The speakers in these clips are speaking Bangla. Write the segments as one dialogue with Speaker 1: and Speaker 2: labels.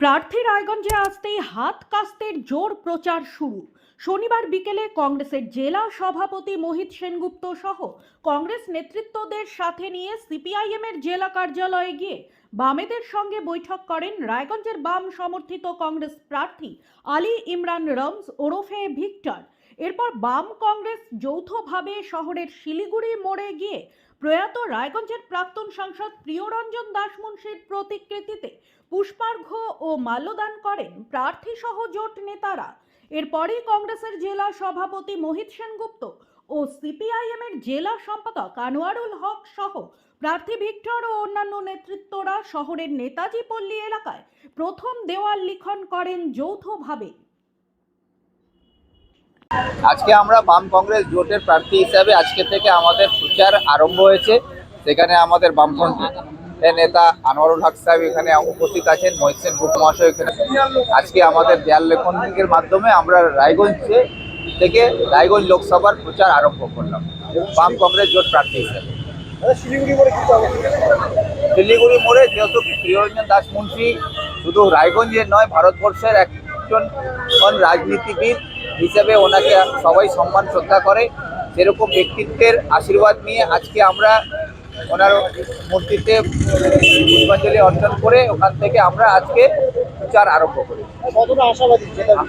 Speaker 1: প্রার্থী রায়গঞ্জে আসতেই হাত কাস্তের জোর প্রচার শুরু। শনিবার বিকেলে কংগ্রেসের জেলা সভাপতি মোহিত সেনগুপ্ত সহ কংগ্রেস নেতৃত্বদের সাথে নিয়ে সিপিআইএম এর জেলা কার্যালয়ে গিয়ে বামেদের সঙ্গে বৈঠক করেন রায়গঞ্জের বাম সমর্থিত কংগ্রেস প্রার্থী আলী ইমরান রমস ওরফে ভিক্টর। এরপর বাম কংগ্রেস যৌথভাবে শহরের শিলিগুড়ি মোড়ে গিয়ে প্রয়াত রায়গঞ্জের প্রাক্তন সাংসদ প্রিয়রঞ্জন দাসমুন্সির প্রতিকৃতিতে পুষ্পার্ঘ্য ও মাল্যদান করেন প্রার্থী সহ জোট নেতারা। এরপরই কংগ্রেসের জেলা সভাপতি মোহিত সেনগুপ্ত ও সিপিআইএম এর জেলা সম্পাদক আনোয়ারুল হক সহ প্রার্থী ভিক্টর ও অন্যান্য নেতৃত্বরা শহরের নেতাজি পল্লী এলাকায় প্রথম দেওয়াল লিখন করেন যৌথভাবে।
Speaker 2: আজকে আমরা বাম কংগ্রেস জোটের প্রার্থী হিসাবে আজকে থেকে আমাদের প্রচার আরম্ভ হয়েছে, সেখানে আমাদের বামফ্রন্টের নেতা আনোয়ারুল হক সাহেব এখানে উপস্থিত আছেন মহিসেন গুপ মহাশয় এখানে। আজকে আমাদের দেয়াল লেখনের মাধ্যমে আমরা রায়গঞ্জে থেকে রায়গঞ্জ লোকসভার প্রচার আরম্ভ করলাম, বাম কংগ্রেস জোট প্রার্থী হিসাবে। শিলিগুড়ি মোড়ে যেহেতু প্রিয়রঞ্জন দাস মুন্সি, শুধু রায়গঞ্জের নয়, ভারতবর্ষের একজন রাজনীতিবিদ হিসেবে ওনাকে সবাই সম্মান শ্রদ্ধা করে। সেরকম ব্যক্তিত্বের আশীর্বাদ নিয়ে আজকে আমরা ওনার মূর্তিতে পুষ্পাঞ্জলি অর্জন করে ওখান থেকে আমরা আজকে প্রচার আরম্ভ করি।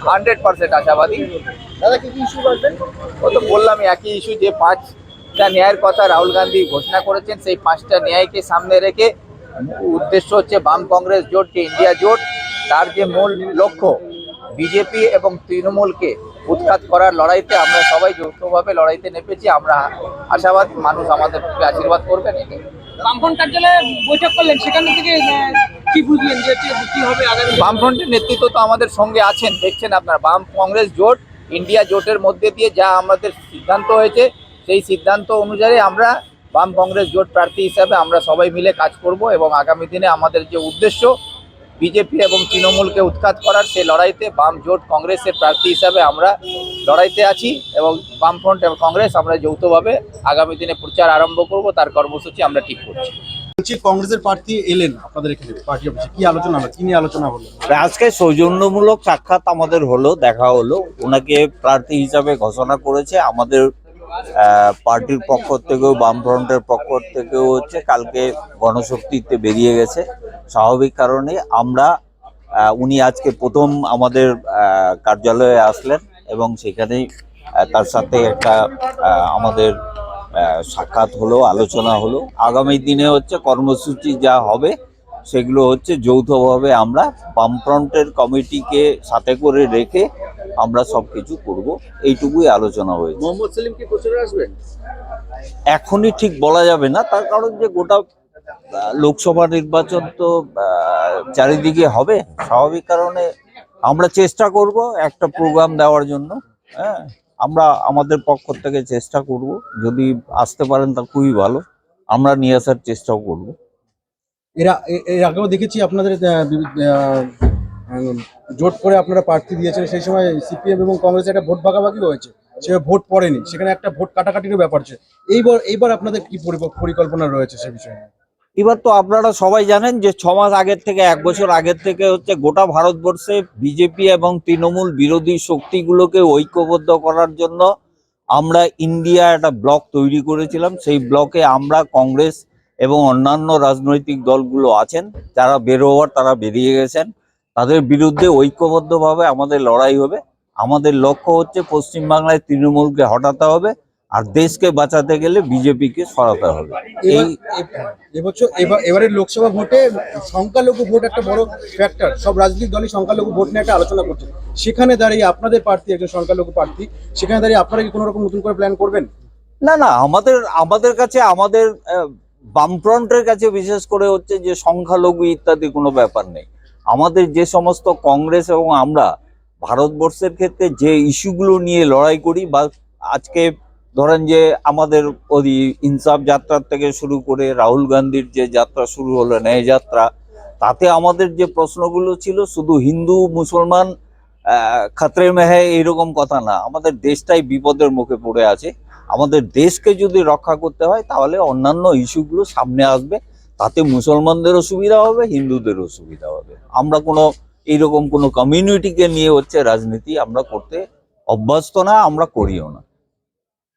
Speaker 2: হান্ড্রেড পার্সেন্ট আশাবাদী।
Speaker 3: দাদা কি কি ইস্যু করবেন?
Speaker 2: ও তো বললাম একই ইস্যু যে পাঁচটা ন্যায়ের কথা রাহুল গান্ধী ঘোষণা করেছেন সেই পাঁচটা ন্যায়কে সামনে রেখে উদ্দেশ্য হচ্ছে বাম কংগ্রেস জোট যে ইন্ডিয়া জোট। তার যে মূল লক্ষ্য বিজেপি এবং তৃণমূলকে উৎখাত করার লড়াইতে আমরা সবাই যৌথভাবে লড়াইতে নেমেছি আমরা আশাবাদ মানুষ আমাদের আশীর্বাদ করবেন এটাই
Speaker 4: বামফ্রন্ট কার্যালয়ে বৈঠক করলেন সেখান থেকে আহ, কি বুঝলেন যে কি- কি হবে আগামী
Speaker 2: বামফ্রন্টের নেতৃত্ব তো আমাদের সঙ্গে আছেন দেখছেন আপনারা বাম কংগ্রেস জোট ইন্ডিয়া জোটের মধ্যে দিয়ে যা আমাদের সিদ্ধান্ত হয়েছে সেই সিদ্ধান্ত অনুযায়ী আমরা বাম কংগ্রেস জোট প্রার্থী হিসাবে আমরা সবাই মিলে কাজ করব এবং আগামী দিনে আমাদের যে উদ্দেশ্য বিজেপি এবং তৃণমূলকে উৎখাত করার সেই লড়াইতে বাম জোট কংগ্রেসের প্রার্থী হিসাবে আমরা লড়াইতে আছি এবং বামফ্রন্ট এবং কংগ্রেস আমরা যৌথভাবে আগামী দিনে প্রচার আরম্ভ করব তার কর্মসূচি আমরা ঠিক করছি।
Speaker 3: বলছি কংগ্রেসের প্রার্থী এলেন আপনাদের এখানে পার্টি অফিসে কি আলোচনা হলো কি নিয়ে আলোচনা হলো?
Speaker 5: আজকে সৌজন্যমূলক সাক্ষাৎ আমাদের হলো দেখা হলো। ওনাকে প্রার্থী হিসাবে ঘোষণা করেছে আমাদের পার্টির পক্ষ থেকেও বামফ্রন্টের পক্ষ থেকেও হচ্ছে কালকে গণশক্তিতে বেরিয়ে গেছে। স্বাভাবিক কারণে আমরা উনি আজকে প্রথম আমাদের কার্যালয়ে আসলেন এবং সেখানেই তার সাথে একটা আমাদের সাক্ষাৎ হলো আলোচনা হলো। আগামী দিনে হচ্ছে কর্মসূচি যা হবে সেগুলো হচ্ছে যৌথভাবে আমরা বামফ্রন্টের কমিটিকে সাথে করে রেখে আমরা সব কিছু করব। এইটুকুই আলোচনা হয়েছে।
Speaker 3: মোহাম্মদ সেলিম কি আসবেন?
Speaker 5: এখনই ঠিক বলা যাবে না। তার কারণ যে গোটা লোকসভা নির্বাচন তো চারিদিকে হবে। স্বাভাবিক কারণে আমরা চেষ্টা করব একটা প্রোগ্রাম দেওয়ার জন্য। হ্যাঁ আমরা আমাদের পক্ষ থেকে চেষ্টা করব। যদি আসতে পারেন তা খুবই ভালো। আমরা নিয়ে আসার চেষ্টাও করব।
Speaker 3: এরা এর আগেও দেখেছি আপনাদের জোট করে আপনারা প্রার্থী দিয়েছেন। সেই সময় সিপিএম এবং কংগ্রেস একটা ভোট ভাগাভাগি হয়েছে। সে ভোট পড়েনি। সেখানে একটা ভোট কাটাকাটিরও ব্যাপার আছে। এইবার এইবার আপনাদের কি পরিকল্পনা রয়েছে সে বিষয়ে?
Speaker 5: এবার তো আপনারা সবাই জানেন যে ছ মাস আগের থেকে, এক বছর আগের থেকে হচ্ছে গোটা ভারতবর্ষে বিজেপি এবং তৃণমূল বিরোধী শক্তিগুলোকে ঐক্যবদ্ধ করার জন্য আমরা ইন্ডিয়া একটা ব্লক তৈরি করেছিলাম। সেই ব্লকে আমরা কংগ্রেস এবং অন্যান্য রাজনৈতিক দলগুলো আছেন, যারা বেরোবার তারা বেরিয়ে গেছেন। তাদের বিরুদ্ধে ঐক্যবদ্ধভাবে আমাদের লড়াই হবে। আমাদের লক্ষ্য হচ্ছে পশ্চিমবাংলায় তৃণমূলকে হটাতে হবে। আর দেশকে বাঁচাতে গেলে বিজেপিকে সরাতে হবে। এই
Speaker 3: এবছর এবার এবারের লোকসভা ভোটে সংখ্যালঘু ভোট একটা বড় ফ্যাক্টর সব রাজনৈতিক দলই সংখ্যালঘু ভোট নিয়ে একটা আলোচনা করছে। সেখানে দাঁড়িয়ে আপনাদের প্রার্থী একজন সংখ্যালঘু প্রার্থী সেখানে দাঁড়িয়ে আপনারা কি কোনো রকম নতুন করে প্ল্যান করবেন?
Speaker 5: না না আমাদের আমাদের কাছে আমাদের বামফ্রন্টের কাছে বিশেষ করে হচ্ছে যে সংখ্যালঘু ইত্যাদি কোনো ব্যাপার নেই। আমাদের যে সমস্ত কংগ্রেস এবং আমরা ভারতবর্ষের ক্ষেত্রে যে ইস্যুগুলো নিয়ে লড়াই করি বা আজকে ধরেন যে আমাদের ওই ইনসাফ যাত্রার থেকে শুরু করে রাহুল গান্ধীর যে যাত্রা শুরু হলো ন্যায় যাত্রা, তাতে আমাদের যে প্রশ্নগুলো ছিল, শুধু হিন্দু, মুসলমান খাতরে মেহে এইরকম কথা না। আমাদের দেশটাই বিপদের মুখে পড়ে আছে। আমাদের দেশকে যদি রক্ষা করতে হয়, তাহলে অন্যান্য ইস্যুগুলো সামনে আসবে। তাতে মুসলমানদেরও সুবিধা হবে, হিন্দুদেরও সুবিধা হবে। আমরা কোনো এইরকম কোনো কমিউনিটিকে নিয়ে হচ্ছে রাজনীতি আমরা করতে অভ্যস্ত না, আমরা করিও না।